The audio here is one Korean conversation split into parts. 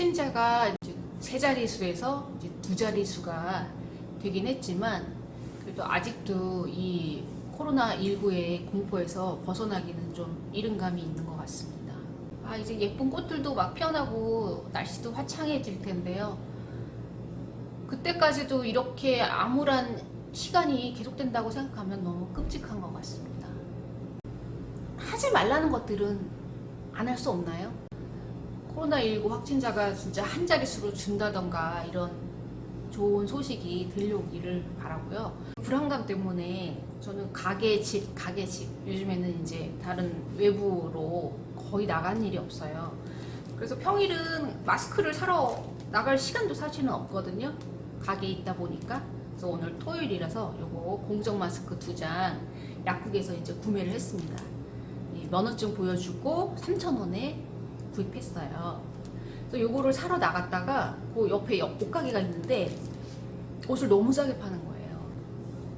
확진자가 이제 세 자릿수에서 이제 두 자릿수가 되긴 했지만 그래도 아직도 이 코로나19의 공포에서 벗어나기는 좀 이른 감이 있는 것 같습니다. 아, 이제 예쁜 꽃들도 막 피어나고 날씨도 화창해질 텐데요. 그때까지도 이렇게 암울한 시간이 계속된다고 생각하면 너무 끔찍한 것 같습니다. 하지 말라는 것들은 안 할 수 없나요? 코로나19 확진자가 진짜 한 자릿수로 준다던가 이런 좋은 소식이 들려오기를 바라고요. 불안감 때문에 저는 가게 집, 가게 집 요즘에는 이제 다른 외부로 거의 나간 일이 없어요. 그래서 평일은 마스크를 사러 나갈 시간도 사실은 없거든요. 가게에 있다 보니까. 그래서 오늘 토요일이라서 요거 공정 마스크 두 장 약국에서 이제 구매를 했습니다. 이 면허증 보여주고 3,000원에 구입했어요. 그래서 요거를 사러 나갔다가 그 옆에 옆 옷가게가 있는데 옷을 너무 싸게 파는 거예요.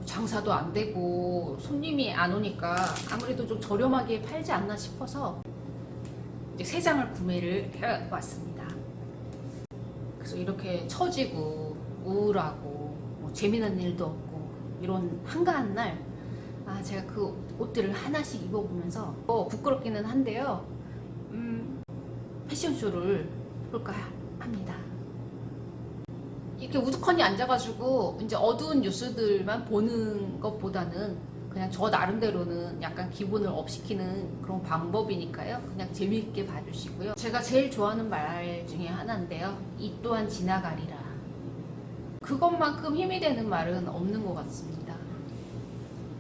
장사도 안 되고 손님이 안 오니까 아무래도 좀 저렴하게 팔지 않나 싶어서 이제 세 장을 구매를 해왔습니다. 그래서 이렇게 처지고 우울하고 뭐 재미난 일도 없고 이런 한가한 날 아, 제가 그 옷들을 하나씩 입어보면서 어, 부끄럽기는 한데요. 음, 패션쇼를 볼까 합니다. 이렇게 우두커니 앉아가지고 이제 어두운 뉴스들만 보는 것보다는 그냥 저 나름대로는 약간 기분을 업시키는 그런 방법이니까요. 그냥 재미있게 봐주시고요. 제가 제일 좋아하는 말 중에 하나인데요. 이 또한 지나가리라. 그것만큼 힘이 되는 말은 없는 것 같습니다.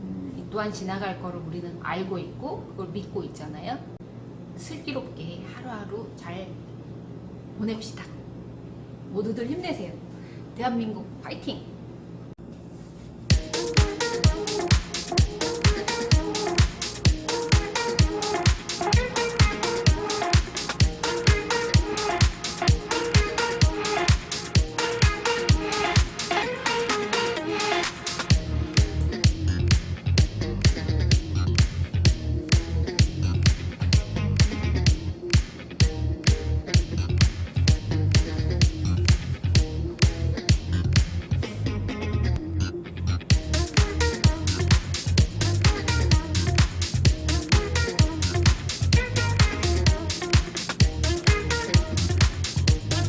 음, 이 또한 지나갈 거를 우리는 알고 있고 그걸 믿고 있잖아요. 슬기롭게 하루하루 잘 보냅시다. 모두들 힘내세요. 대한민국 파이팅!